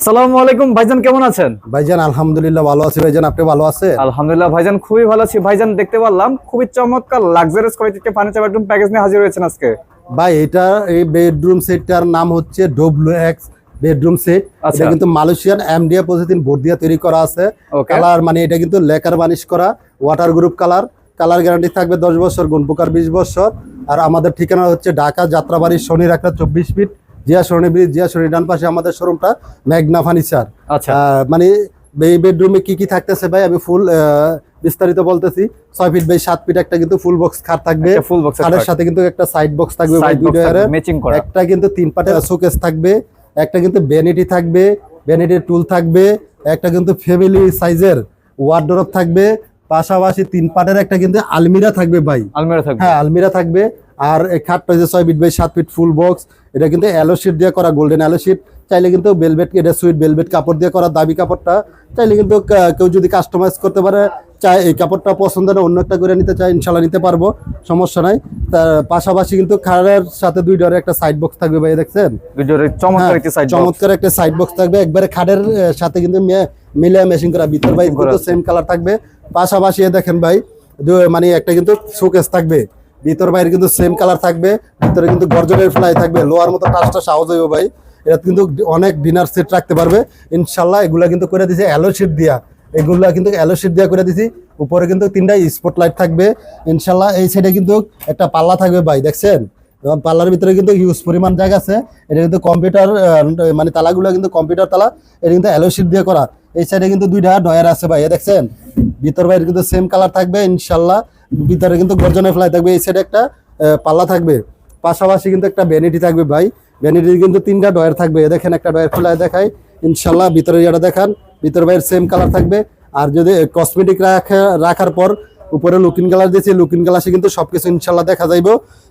আসসালামু আলাইকুম ভাইজান কেমন আছেন? ভাইজান আলহামদুলিল্লাহ ভালো আছি। ভাইজান আপনি ভালো আছে আলহামদুলিল্লাহ ভাইজান খুবই ভালো আছি। ভাইজান দেখতে পারলাম খুবই চমৎকার লাক্সারিয়াস কোয়ালিটির ফার্নিচার বেডরুম প্যাকেজ নিয়ে হাজির হয়েছেন আজকে। ভাই এটা এই বেডরুম সেটটার নাম হচ্ছে ডব্লিউ এক্স বেডরুম সেট আচ্ছা। এটা কিন্তু মালয়েশিয়ান এমডিএ প্রতিদিন বোর্ড দিয়ে তৈরি করা আছে। কালার মানে এটা কিন্তু লেকার বানিশ করা water proof colour colour guarantee থাকবে দশ বছর গুণপোকার বিশ বছর। আর আমাদের ঠিকানা হচ্ছে ঢাকা যাত্রাবাড়ি শনি রাখা চব্বিশ ফিট। জিয়া শনি ব্রিজ জিয়া শনি ডান পাশে আমাদের শোরুমটা ম্যাগনা ফার্নিচার আচ্ছা। মানে এই বেডরুমে কি কি থাকতেছে ভাই? আমি ফুল বিস্তারিত বলতেছি। ছয় ফিট বাই সাত ফিট একটা কিন্তু ফুল বক্স খাট থাকবে। ফুল বক্স খাটের সাথে কিন্তু একটা সাইড বক্স থাকবে একটা কিন্তু তিন পাটের শোকেস থাকবে একটা কিন্তু ভ্যানিটি থাকবে ভ্যানিটির টুল থাকবে একটা কিন্তু ফ্যামিলি সাইজের ওয়ার্ডরোব থাকবে পাশাপাশি তিন পাটের একটা কিন্তু আলমিরা থাকবে ভাই। আলমিরা থাকবে। হ্যাঁ আলমিরা থাকবে। আর এই খাটটা যে ছয় ফিট বাই সাত ফিট ফুল বক্স এটা কিন্তু অ্যালো শিট দিয়ে করা গোল্ডেন অ্যালো শিট চাইলে কিন্তু বেলভেট এটা সুইট বেলভেট কাপড় দিয়ে করা দাবি কাপড়টা। চাইলে কিন্তু কেউ যদি কাস্টমাইজ করতে পারে চাই এই কাপড়টা পছন্দ না অন্য একটা করে নিতে চাই ইনশাল্লাহ নিতে পারব সমস্যা নাই। তার পাশাপাশি কিন্তু খাড়ের সাথে দুই ডরে একটা সাইড বক্স থাকবে ভাই দেখছেন? চমৎকার হ্যাঁ, একটি সাইড চমৎকার একটা সাইড বক্স থাকবে। একবারে খাটের আহ, সাথে কিন্তু মিলে মেশিন করা ভিতর ভাই সেম কালার থাকবে। পাশাপাশি দেখেন ভাই মানে একটা কিন্তু শোকেস থাকবে। ভিতর বাইরে কিন্তু সেম কালার থাকবে, ভিতরে কিন্তু গর্জনের ফ্লাই থাকবে লোয়ার মতো টাচটা সাহস হইব ভাই। এটা কিন্তু অনেক ডিনার সেট রাখতে পারবে। ইনশাল্লাহ এগুলা কিন্তু করে দিছে অ্যালো শিট দিয়া। এগুলা কিন্তু অ্যালো শিট দিয়া করে দিছি। উপরে কিন্তু তিনটা স্পট লাইট থাকবে। ইনশাল্লাহ এই সাইডে কিন্তু একটা পাল্লা থাকবে ভাই, দেখছেন? এবং পাল্লার ভিতরে কিন্তু হিউজ পরিমাণ জায়গা আছে। এটা কিন্তু কম্পিউটার মানে তালাগুলো কিন্তু কম্পিউটার তালা। এটা কিন্তু অ্যালোশিট দিয়ে করা। এই সাইডে কিন্তু দুইটা ডয়ার আছে ভাই দেখছেন? ভিতর বাইরে কিন্তু সেম কালার থাকবে ইনশাল্লাহ ভিতরে কিন্তু গর্জনে ফ্লাই থাকবে এই সাইডে একটা পাল্লা থাকবে। পাশাপাশি কিন্তু একটা ভ্যানিটি থাকবে ভাই। ভ্যানিটির কিন্তু তিনটা ডয়ার থাকবে। এ দেখেন একটা ডয়ার খোলায় দেখাই। ইনশাল্লাহ ভিতরে যেটা দেখান ভিতরে বাইরে সেম কালার থাকবে। আর যদি কসমেটিক রাখা রাখার পর উপরে লুকিন কালার দিয়েছি লুকিং কালাসে কিন্তু সবকিছু ইনশাল্লাহ দেখা যাইব।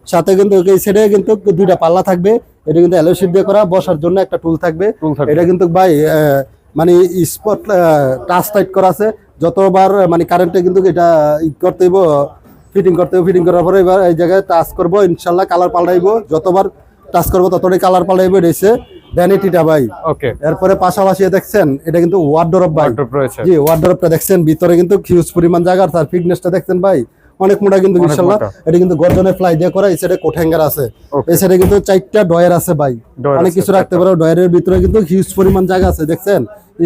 সাথে কিন্তু এই সাইডে কিন্তু দুইটা পাল্লা থাকবে। এটা কিন্তু অ্যালোশিট দিয়ে করা বসার জন্য একটা টুল থাকবে। এটা কিন্তু ভাই মানে স্পট টাচ টাইট করা আছে। যতবার মানে কারেন্টে কিন্তু এটা ই করতে হইব ফিটিং করতে হইব ফিটিং করার পরে এবার এই জায়গায় টাচ করব ইনশাল্লাহ কালার পাল্টাইব যতবার টাচ করব ততটাই কালার পাল্টাইবো রয়েছে ভ্যানিটিটা ভাই। ওকে এরপরে পাশাপাশি দেখছেন এটা কিন্তু ওয়ার্ডরোব ভাই। জি ওয়ার্ডরোবটা দেখছেন ভিতরে কিন্তু হিউজ পরিমাণ জায়গা আর তার ফিটনেসটা দেখছেন ভাই। অনেক মোটা কিন্তু ইনশাল্লাহ। এটা কিন্তু গর্জনের ফ্লাই দিয়ে করা এই সাইডে কোট হ্যাঙ্গার আছে। এই সাইডে কিন্তু চারটা ডয়ার আছে ভাই। অনেক কিছু রাখতে পারো ডয়ারের ভিতরে কিন্তু হিউজ পরিমাণ জায়গা আছে দেখছেন?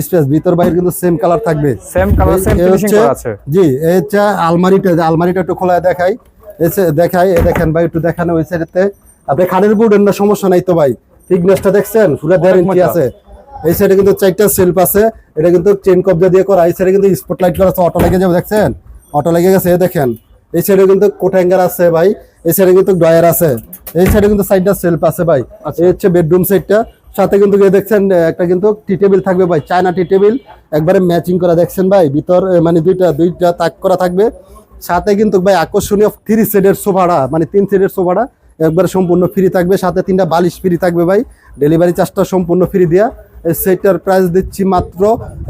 স্পেস ভিতর বাইরে কিন্তু সেম কালার থাকবে। সেম কালার সেম ফিনিশিং করা আছে। জি এই হচ্ছে আলমারিটা আলমারিটা একটু খোলায় দেখাই। এসে দেখাই দেখেন ভাই একটু দেখানো ওই সাইডেতে আপনি খানের উপর না সমস্যা নাই তো ভাই। থিকনেসটা দেখছেন? পুরো মোটা। আছে। এই সাইডে কিন্তু চারটা সেলফ আছে। এটা কিন্তু চেন কবজা দিয়ে করা এই সাইডে কিন্তু স্পটলাইট করা আছে অটো লেগে যাবে দেখছেন? অটো লেগে গেছে দেখেন। এই সাইডে কিন্তু কোট হ্যাঙ্গার আছে ভাই এই সাইডে কিন্তু ডয়ার আছে এই সাইডে কিন্তু সাইডটা সেলফ আছে ভাই এই হচ্ছে বেডরুম সাইডটা সাথে কিন্তু দেখছেন একটা কিন্তু টি টেবিল থাকবে ভাই চায়না টি টেবিল একবারে ম্যাচিং করা দেখছেন ভাই ভিতর মানে দুইটা দুইটা তাক করা থাকবে সাথে কিন্তু ভাই আকর্ষণীয় থ্রি সেটের সোফাটা মানে তিন সেটের সোফাটা একবারে সম্পূর্ণ ফ্রি থাকবে সাথে তিনটা বালিশ ফ্রি থাকবে ভাই ডেলিভারি চার্জটা সম্পূর্ণ ফ্রি দেওয়া এই সেটটার প্রাইস দিচ্ছি মাত্র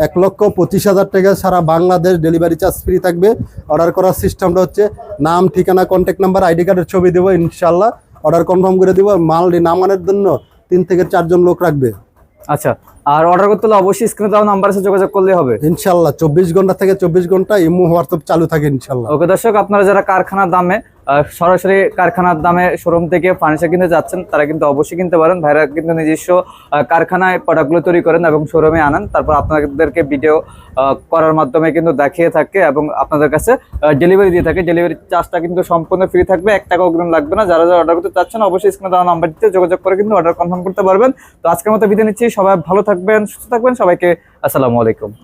এক লক্ষ পঁচিশ হাজার টাকা। সারা বাংলাদেশ ডেলিভারি চার্জ ফ্রি থাকবে। অর্ডার করার সিস্টেমটা হচ্ছে নাম ঠিকানা কন্ট্যাক্ট নাম্বার আইডি কার্ডের ছবি দেবো ইনশাল্লাহ অর্ডার কনফার্ম করে দেবো। মাল নামানোর জন্য তিন থেকে চারজন লোক রাখবে। আচ্ছা আর অর্ডার করতে হলে অবশ্যই স্ক্রিনে দেওয়া নাম্বার সাথে যোগাযোগ করলে হবে। ইনশাল্লাহ চব্বিশ ঘণ্টা থেকে চব্বিশ ঘণ্টা ইমো হোয়াটসঅ্যাপ চালু থাকে ইনশাল্লাহ ওকে দর্শক আপনারা যারা কারখানার দামে সরাসরি কারখানার দামে শোরুম থেকে ফার্নিচার কিনতে যাচ্ছেন, তারা কিন্তু অবশ্যই কিনতে পারেন। ভাইরা কিন্তু নিজস্ব কারখানায় প্রোডাক্টগুলো তৈরি করেন এবং শোরুমে আনান। তারপর আপনাদেরকে ভিডিও করার মাধ্যমে কিন্তু দেখিয়ে থাকে এবং আপনাদের কাছে ডেলিভারি দিয়ে থাকে। ডেলিভারি চার্জটা কিন্তু সম্পূর্ণ ফ্রি থাকবে। এক টাকা অগ্রিম লাগবে না। যারা যারা অর্ডার করতে চাচ্ছেন, অবশ্যই স্ক্রিনে দেওয়া নাম্বারটিতে যোগাযোগ করে কিন্তু অর্ডার কনফার্ম করতে পারবেন। তো আজকের মতো বিদায় নিচ্ছি। সবাই ভালো থাকবেন, সুস্থ থাকবেন। সবাইকে আসসালামু আলাইকুম।